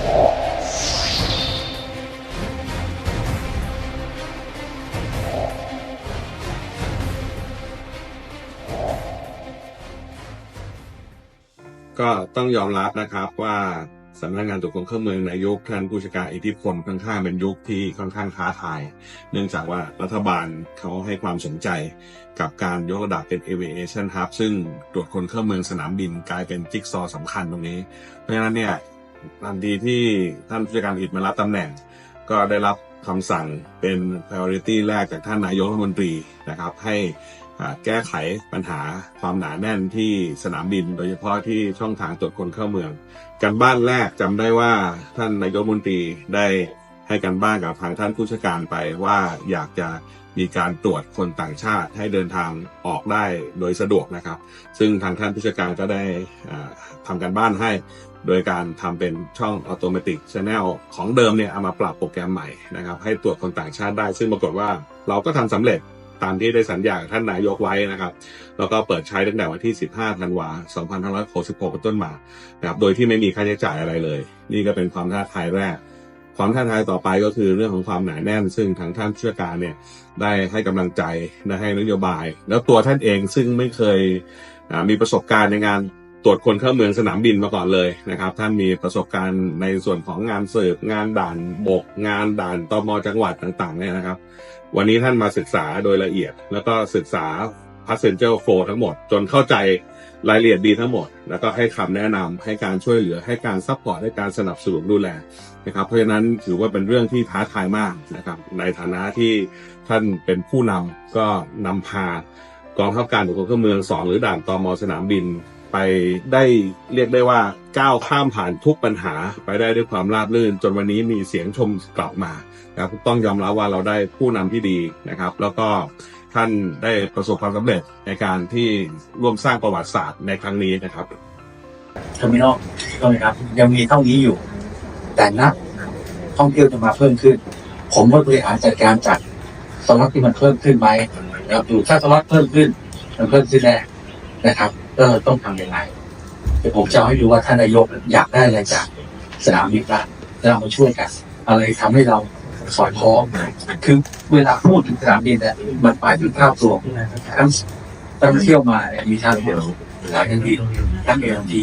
ก็ต้องยอมรับนะครับว่าสำนักงานตรวจคนเข้าเมืองในยุคท่านผู้จัดการอิทธิพลค่อนข้างเป็นยุคที่ค่อนข้างท้าทาย เนื่องจากว่ารัฐบาลเขาให้ความสนใจกับการยกระดับเป็น aviation hub ซึ่งตรวจคนเข้าเมืองสนามบินกลายเป็นจิ๊กซอว์สำคัญตรงนี้ เพราะฉะนั้นเนี่ย ทันทีที่ท่านผู้จัดการอิทมารับตำแหน่ง ก็ได้รับคำสั่งเป็น priority แรกจากท่านนายกรัฐมนตรีนะครับ ให้แก้ไขปัญหาความหนาแน่นที่สนามบิน โดยเฉพาะที่ช่องทางตรวจคนเข้าเมืองการบ้านแรกจำได้ว่าท่านนายกรัฐมนตรีได้ให้การบ้านกับทางท่านผู้จัดการไปว่าอยากจะมีการตรวจคนต่างชาติให้เดินทางออกได้โดยสะดวกนะครับ ซึ่งทางท่านผู้จัดการก็ได้อ่าทำการบ้านให้ โดยการทำเป็นช่องอัตโนมัติชแนลของเดิมเนี่ยเอามาปรับโปรแกรมใหม่นะครับให้ตรวจคนต่างชาติได้ ซึ่งปรากฏว่าเราก็ทำสำเร็จตามที่ได้สัญญาท่านนายกไว้นะครับ แล้วก็เปิดใช้ตั้งแต่วันที่ 15 ธันวาคม2566เป็นต้นมานะครับโดยที่ไม่มีค่าใช้จ่ายอะไรเลย นี่ก็เป็นความท้าทายแรก ความท้าทายต่อไปก็คือเรื่องของความหนาแน่น ซึ่งทางท่านผู้ช่วยการเนี่ยได้ให้กำลังใจได้ให้นโยบาย แล้วตัวท่านเองซึ่งไม่เคยมีประสบการณ์ในงาน ตรวจคนเข้าเมืองสนามบินมาก่อนเลยนะครับ ท่านมีประสบการณ์ในส่วนของงานสืบงานด่านบก งานด่านตมจังหวัดต่างๆเนี่ยนะครับ วันนี้ท่านมาศึกษาโดยละเอียด แล้วก็ศึกษา passenger flow ทั้งหมด จนเข้าใจรายละเอียดดีทั้งหมด แล้วก็ให้คำแนะนำให้การช่วยเหลือให้การซัพพอร์ตให้การสนับสนุนดูแลนะครับ เพราะฉะนั้นถือว่าเป็นเรื่องที่ท้าทายมากนะครับ ในฐานะที่ท่านเป็นผู้นำก็นำพากองทัพการตรวจคนเข้าเมืองสองหรือด่านตมสนามบิน ไปได้เรียกได้ว่าก้าวข้ามผ่านทุกปัญหาไปได้ด้วยความราบรื่น จนวันนี้มีเสียงชมกลับมานะครับต้องยอมรับว่าเราได้ผู้นำที่ดีนะครับ แล้วก็ท่านได้ประสบความสำเร็จในการที่ร่วมสร้างประวัติศาสตร์ในครั้งนี้นะครับเทอร์มินอลใช่ไหมครับ ยังมีเท่านี้อยู่ แต่นักท่องเที่ยวจะมาเพิ่มขึ้น ผมก็บริหารจัดการจัดสล็อตที่มันเพิ่มขึ้นไหมนะครับดูถ้าสล็อตเพิ่มขึ้น มันเพิ่มขึ้นแน่นะครับ ก็ต้องทำยังไงเดี๋ยวผมจะให้ดูว่าท่านนายกอยากได้อะไรจากสนามบินบ้างแล้วเรามาช่วยกัน อะไรทำให้เราสอดคล้องคือเวลาพูดถึงสนามบินเนี่ยมันหมายถึงภาพรวมทั้งทั้งเที่ยวมาเนี่ยมีทางเดียวหลายทั้งบินทั้งเอลที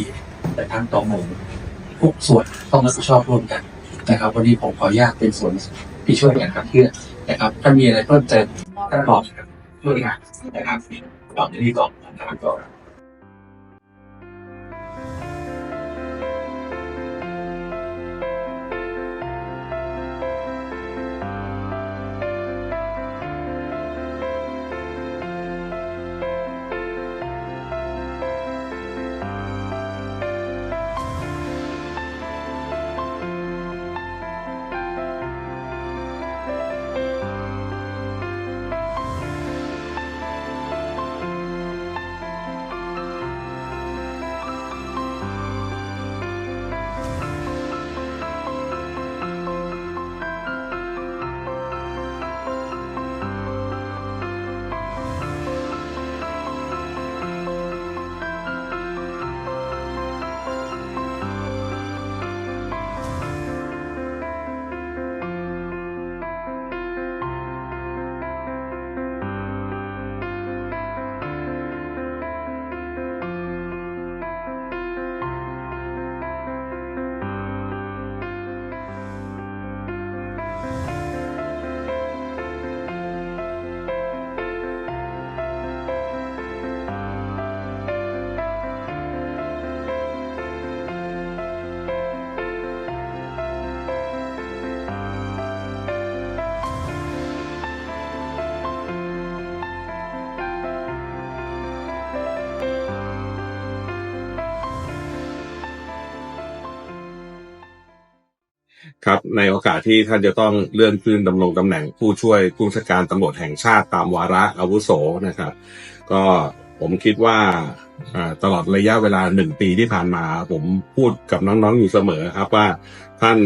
แต่ทั้งตองหมูทุกส่วนต้องรับผิดชอบร่วมกันนะครับวันนี้ผมขออนุญาตเป็นส่วนที่ช่วยกันครับเพื่อนนะครับ ถ้ามีอะไรเพิ่มเติมท่านบอกช่วยกันนะครับตอบนี้ก่อนนะครับก่อน ครับในโอกาสที่ท่านจะต้องเลื่อนขึ้นดำรงตำแหน่งผู้ช่วยผู้ชาการตำรวจแห่งชาติตามวาระอาวุโสนะครับ ก็ผมคิดว่าตลอดระยะเวลาหนึ่งปีที่ผ่านมา ผมพูดกับน้องๆอยู่เสมอครับว่าท่าน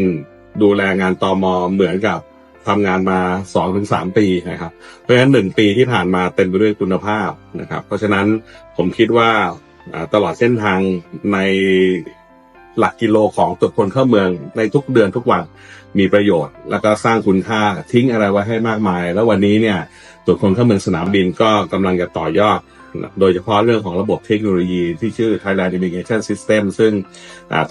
ดูแลงานตอมเหมือนกับทำงานมาสองถึงสามปีนะครับ เพราะฉะนั้นหนึ่งปีที่ผ่านมาเต็มไปด้วยคุณภาพนะครับ เพราะฉะนั้นผมคิดว่าตลอดเส้นทางใน หลักกิโลของตรวจคนเข้าเมืองในทุกเดือนทุกวันมีประโยชน์ แล้วก็สร้างคุณค่าทิ้งอะไรไว้ให้มากมาย แล้ววันนี้เนี่ยตรวจคนเข้าเมืองสนามบินก็กำลังจะต่อยอด โดยเฉพาะเรื่องของระบบเทคโนโลยีที่ชื่อ Thailand Immigration System ซึ่ง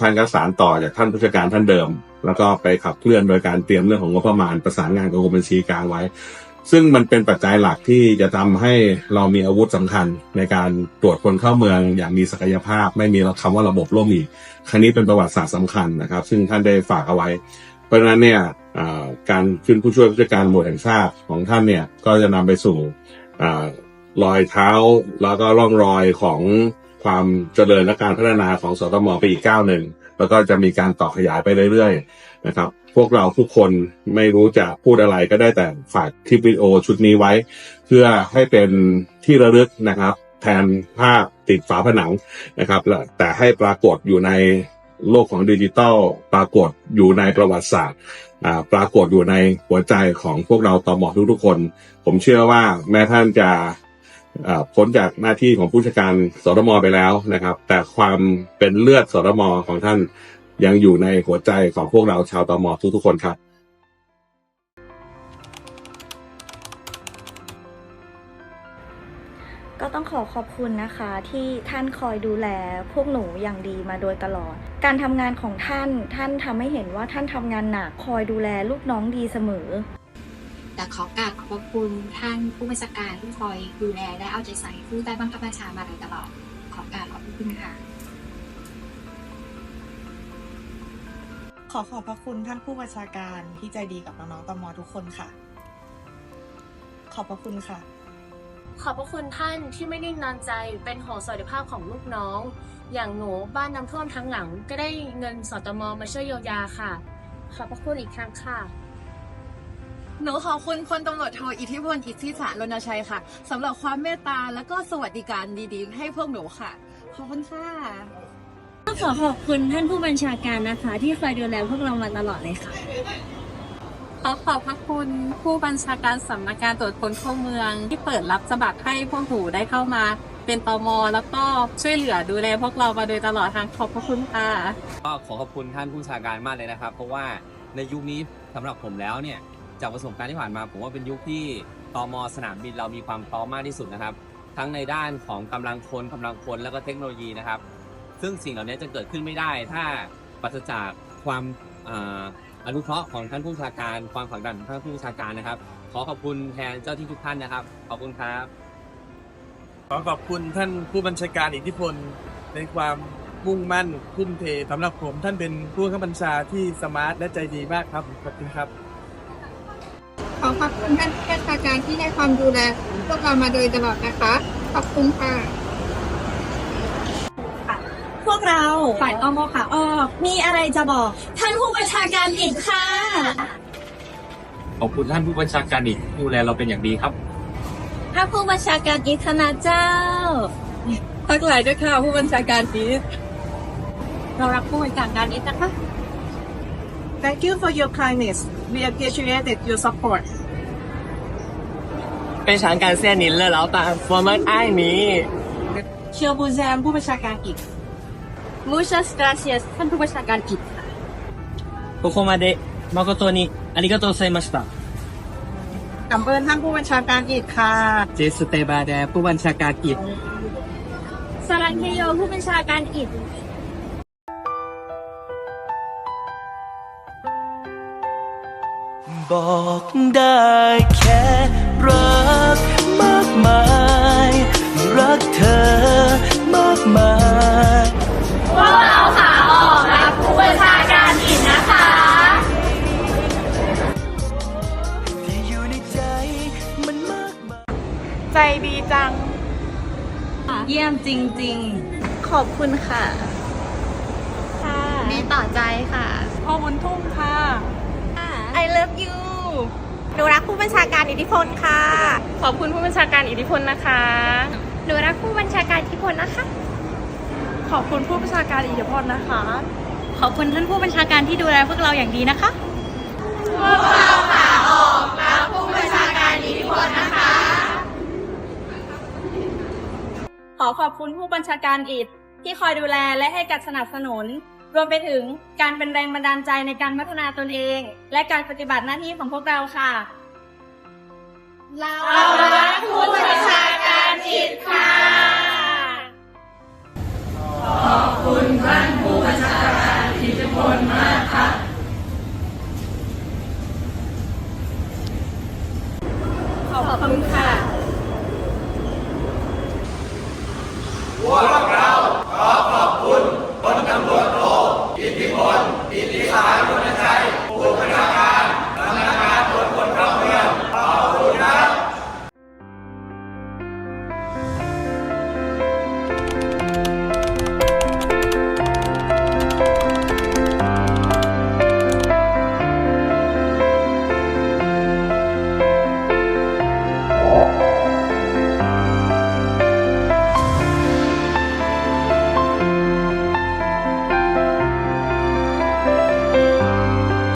ท่านก็สารต่อจากท่านผู้จัดการท่านเดิม แล้วก็ไปขับเคลื่อนโดยการเตรียมเรื่องของงบประมาณประสานงานกับกรมบัญชีกลางไว้ ซึ่งมันเป็นปัจจัยหลักที่จะทำให้เรามีอาวุธสำคัญในการตรวจคนเข้าเมืองอย่างมีศักยภาพ ไม่มีคำว่าระบบล่มอีก ครั้งนี้เป็นประวัติศาสตร์สำคัญนะครับ ซึ่งท่านได้ฝากเอาไว้ เพราะฉะนั้นเนี่ยการขึ้นผู้ช่วยผู้จัดการหมวดแห่งชาติของท่านเนี่ยก็จะนำไปสู่รอยเท้าแล้วก็ร่องรอยของความเจริญและการพัฒนาของสตมไปอีกก้าวหนึ่งแล้วก็จะมีการต่อขยายไปเรื่อยๆนะครับ วกเราทุกคนไม่รู้จะพูดอะไรก็ได้แต่ฝากคลิปวิดีโอชุดนี้ไว้ เพื่อให้เป็นที่ระลึกนะครับ แทนภาพติดฝาผนังนะครับและแต่ให้ปรากฏอยู่ในโลกของดิจิทัลปรากฏอยู่ในประวัติศาสตร์ปรากฏอยู่ในหัวใจของพวกเราต่อมอทุกๆคน ผมเชื่อว่าแม้ท่านจะพ้นจากหน้าที่ของผู้จัดการสตมไปแล้วนะครับ แต่ความเป็นเลือดสตมของท่าน ยังอยู่ในหัวใจของพวกเราชาวตอมอทุกๆคนครับก็ต้องขอขอบคุณนะคะที่ท่านคอยดูแลพวกหนูอย่างดีมาโดยตลอด การทำงานของท่านท่านทำให้เห็นว่าท่านทำงานหนักคอยดูแลลูกน้องดีเสมอ แต่ขอกราบขอบพระคุณท่านผู้บัญชาการที่คอยดูแลและเอาใจใส่ผู้ใต้บังคับบัญชามาโดยตลอด ขอกราบขอบพระคุณค่ะ ขอขอบพระคุณท่านผู้บัญชาการที่ใจดีกับน้องๆตมทุกคนค่ะ ขอบพระคุณค่ะ ขอบพระคุณท่านที่ไม่นิ่งนอนใจเป็นห่วงสวัสดิภาพของลูกน้อง อย่างหนูบ้านน้ำท่วมทั้งหลัง ก็ได้เงินสตมมาช่วยเยียวยาค่ะ ขอบพระคุณอีกครั้งค่ะหนูขอบคุณพลตำรวจโทอิทธิพลอิทธิสารรณชัยค่ะสำหรับความเมตตาและก็สวัสดิการดีๆ ให้พวกหนูค่ะ ขอบคุณค่ะ ขอขอบคุณท่านผู้บัญชาการนะคะ ที่คอยดูแลพวกเรามาตลอดเลยค่ะ ขอขอบพระคุณผู้บัญชาการสำนักงานตรวจคนเข้าเมือง ที่เปิดรับสมัครให้พวกหนูได้เข้ามา เป็นตมแล้วก็ช่วยเหลือดูแลพวกเรามาโดยตลอดทางขอบพระคุณค่ะก็ขอขอบคุณท่านผู้บัญชาการมากเลยนะครับ เพราะว่าในยุคนี้สำหรับผมแล้วเนี่ยจากประสบการณ์ที่ผ่านมาผมว่าเป็นยุคที่ตมสนามบินเรามีความพร้อมมากที่สุดนะครับ ทั้งในด้านของกำลังคนกำลังคนแล้วก็เทคโนโลยีนะครับ ซึ่งสิ่งเหล่านี้จะเกิดขึ้นไม่ได้ ถ้าปราศจากความอนุเคราะห์ของท่านผู้ชาการ ความผลักดันของท่านผู้ชาการนะครับ ขอขอบคุณแทนเจ้าที่ทุกท่านนะครับ ขอบคุณครับขอขอบคุณท่านผู้บัญชาการอิทธิพลในความมุ่งมั่นทุ่มเทสำหรับผม ท่านเป็นผู้บังคับบัญชาที่สมาร์ทและใจดีมากครับขอบคุณครับขอขอบคุณท่านผู้บัญชาการที่ให้ความดูแลพวกเรามาโดยตลอดนะคะ ขอบคุณค่ะ พวกเราฝ่ายอมค่ะออมีอะไรจะบอก ท่านผู้บัญชาการอีกค่ะ ขอบคุณท่านผู้บัญชาการอีกดูแลเราเป็นอย่างดีครับท่านผู้บัญชาการอีกคณะเจ้าทักหลายด้วยค่ะผู้บัญชาการอีทเรารักผู้บัญชาการอีกนะคะ Thank you for your kindness we appreciated your support เป็นฉางการเส้นนินเลยแล้วตาฟอร์มันไอ้นี้เชียวบูแซมผู้บัญชาการอีก Muchas gracias ท่านผู้บัญชาการอีก ここまで誠にありがとうございました กำเบินท่านผู้บัญชาการอีกค่ะ เจสเตบาแดผู้บัญชาการอิฐ สรังเฮโยผู้บัญชาการอีก บอกได้แค่รักมากมาย รักเธอ ใจดีจัง เยี่ยมจริง ขอบคุณค่ะๆค่ะมีต่อใจค่ะ พ่อบุญทุ่มค่ะ I love you หนูรักผู้บัญชาการอิทธิพลค่ะ ขอบคุณผู้บัญชาการอิทธิพลนะคะ หนูรักผู้บัญชาการอิทธิพลนะคะ ขอบคุณผู้บัญชาการอิทธิพลนะคะ ขอบคุณท่านผู้บัญชาการที่ดูแลพวกเราอย่างดีนะคะขอ ขอขอบคุณผู้บัญชาการอิฐที่คอยดูแลและให้การสนับสนุน รวมไปถึงการเป็นแรงบันดาลใจในการพัฒนาตนเอง และการปฏิบัติหน้าที่ของพวกเราค่ะ เรารักผู้บัญชาการจิตค่ะ ขอบคุณท่านผู้บัญชาการอิทธิพลมากค่ะขอบคุณค่ะ